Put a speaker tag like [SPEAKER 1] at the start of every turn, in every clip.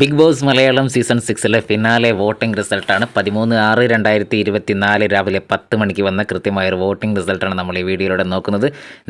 [SPEAKER 1] Big boss Malayalam season സിക്സിലെ finale voting റിസൾട്ടാണ്. പതിമൂന്ന് ആറ് രണ്ടായിരത്തി ഇരുപത്തി നാല് രാവിലെ പത്ത് മണിക്ക് വന്ന കൃത്യമായ ഒരു വോട്ടിംഗ് റിസൾട്ടാണ് നമ്മൾ ഈ വീഡിയോയിലൂടെ നോക്കുന്നത്.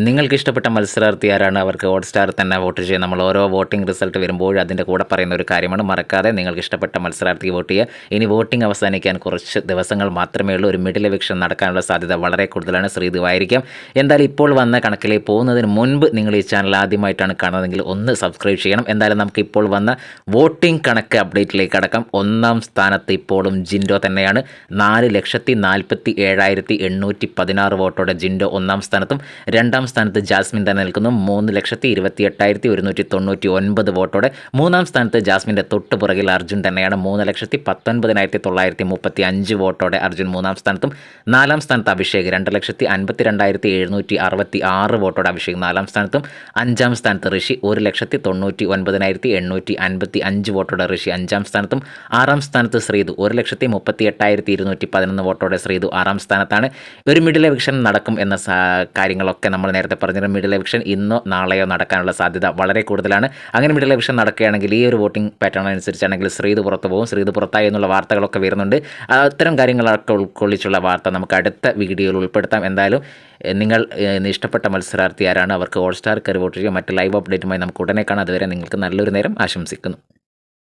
[SPEAKER 1] നിങ്ങൾക്ക് ഇഷ്ടപ്പെട്ട മത്സരാർത്ഥി ആരാണ്? അവർക്ക് ഹോട്ട് സ്റ്റാർ തന്നെ വോട്ട് ചെയ്യുക നമ്മൾ ഓരോ വോട്ടിംഗ് റിസൾട്ട് വരുമ്പോൾ അതിന്റെ കൂടെ പറയുന്ന ഒരു കാര്യമാണ്. മറക്കാതെ നിങ്ങൾക്ക് ഇഷ്ടപ്പെട്ട മത്സരാർത്ഥിക്ക് വോട്ട് ചെയ്യുക. ഇനി വോട്ടിംഗ് അവസാനിക്കാൻ കുറച്ച് ദിവസങ്ങൾ മാത്രമേ ഉള്ളൂ. ഒരു മിഡിൽ ഇലക്ഷൻ നടക്കാനുള്ള സാധ്യത വളരെ കൂടുതലാണ്. ശ്രീതുവായിരിക്കാം എന്തായാലും ഇപ്പോൾ വന്ന കണക്കിലേക്ക് പോകുന്നതിന് മുൻപ് നിങ്ങൾ ഈ ചാനൽ ആദ്യമായിട്ടാണ് കാണുന്നതെങ്കിൽ ഒന്ന് സബ്സ്ക്രൈബ് ചെയ്യണം. എന്തായാലും നമുക്ക് ഇപ്പോൾ വന്ന വോട്ടിംഗ് കണക്ക് അപ്ഡേറ്റിലേക്ക് അടക്കം ഒന്നാം സ്ഥാനത്ത് ഇപ്പോഴും ജിൻഡോ തന്നെയാണ്. നാല് ലക്ഷത്തി നാൽപ്പത്തി ഏഴായിരത്തി എണ്ണൂറ്റി പതിനാറ് വോട്ടോടെ ജിൻഡോ ഒന്നാം സ്ഥാനത്തും രണ്ടാം സ്ഥാനത്ത് ജാസ്മിൻ തന്നെ നിൽക്കുന്നു. മൂന്ന് ലക്ഷത്തി ഇരുപത്തി എട്ടായിരത്തി ഒരുന്നൂറ്റി തൊണ്ണൂറ്റി ഒൻപത് വോട്ടോടെ മൂന്നാം സ്ഥാനത്ത് ജാസ്മിന്റെ തൊട്ട് പുറകിൽ അർജുൻ തന്നെയാണ്. മൂന്ന് ലക്ഷത്തി പത്തൊൻപതിനായിരത്തി തൊള്ളായിരത്തി മുപ്പത്തി അഞ്ച് വോട്ടോടെ അർജുൻ മൂന്നാം സ്ഥാനത്തും. നാലാം സ്ഥാനത്ത് അഭിഷേക് രണ്ട് ലക്ഷത്തി അൻപത്തി രണ്ടായിരത്തി എഴുന്നൂറ്റി അറുപത്തി ആറ് വോട്ടോടെ അഭിഷേക് നാലാം സ്ഥാനത്തും. അഞ്ചാം സ്ഥാനത്ത് ഋഷി ഒരു ലക്ഷത്തി തൊണ്ണൂറ്റി ഒൻപതിനായിരത്തി എണ്ണൂറ്റി അൻപത്തി അഞ്ച് വോട്ടോടെ ഋഷി അഞ്ചാം സ്ഥാനത്തും ആറാം സ്ഥാനത്ത് ശ്രീതു ഒരു ലക്ഷത്തി മുപ്പത്തി എട്ടായിരത്തി ഇരുന്നൂറ്റി പതിനൊന്ന് വോട്ടോടെ ശ്രീതു ആറാം സ്ഥാനത്താണ്. ഒരു മിഡിൽ എവിക്ഷൻ നടക്കും എന്ന കാര്യങ്ങളൊക്കെ നമ്മൾ നേരത്തെ പറഞ്ഞിരുന്നു. മിഡിൽ എവിക്ഷൻ ഇന്നോ നാളെയോ നടക്കാനുള്ള സാധ്യത വളരെ കൂടുതലാണ്. അങ്ങനെ മിഡിൽ എവിക്ഷൻ നടക്കുകയാണെങ്കിൽ ഈ ഒരു വോട്ടിംഗ് പാറ്റേൺ അനുസരിച്ചാണെങ്കിൽ ശ്രീതു പുറത്ത് പോകും. ശ്രീതു പുറത്തായി എന്നുള്ള വാർത്തകളൊക്കെ വരുന്നുണ്ട്. അത്തരം കാര്യങ്ങളൊക്കെ ഉൾക്കൊള്ളിച്ചുള്ള വാർത്ത നമുക്ക് അടുത്ത വീഡിയോയിൽ ഉൾപ്പെടുത്താം. എന്തായാലും നിങ്ങൾ ഇഷ്ടപ്പെട്ട മത്സരാർത്ഥി ആരാണ് അവർക്ക് ഓൾ സ്റ്റാർ കയറി വോട്ട് ചെയ്യുക. മറ്റ് ലൈവ് അപ്ഡേറ്റുമായി നമുക്ക് ഉടനെ കാണാം. അതുവരെ നിങ്ങൾക്ക് നല്ലൊരു നേരം ആശംസിക്കുന്നു.